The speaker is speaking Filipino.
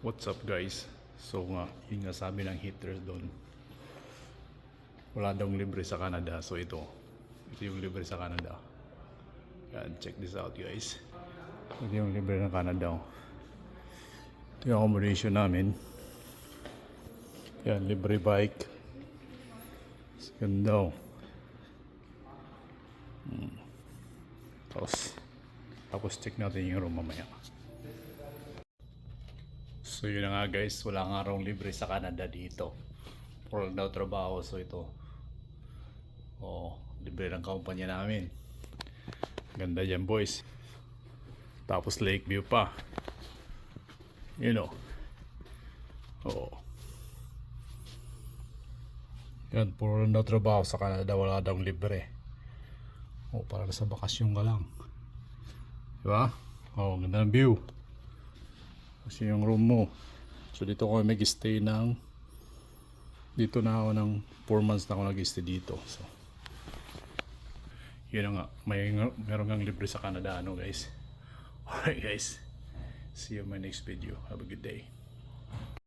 What's up guys? So nga, yun nga sabi ng hitters doon. Wala daw libre sa Canada. So ito. Ito yung libre sa Canada. Yan, check this out guys. Ito yung libre ng Canada. oh. Ito yung accommodation namin. Yan, libre bike. Ganda oh. Hmm. Tapos, tapos check natin yung room mamaya. So yun nga guys, wala nga raw libre sa Canada dito. Puro daw trabaho, so ito. Oh, libre ng kumpanya namin. Ganda dyan boys. Tapos Lakeview pa. You know. Oo. Yan, puro lang daw trabaho sa Canada, wala daw libre. Oh, para sa bakasyon ka lang. Diba? Oh, ganda ng view. Kasi yung room mo. So dito ako mag-stay ng dito na ako ng 4 months na ako nag-stay dito. So yun nga. May meron kang libre sa Canada ano guys. Alright guys. See you in my next video. Have a good day.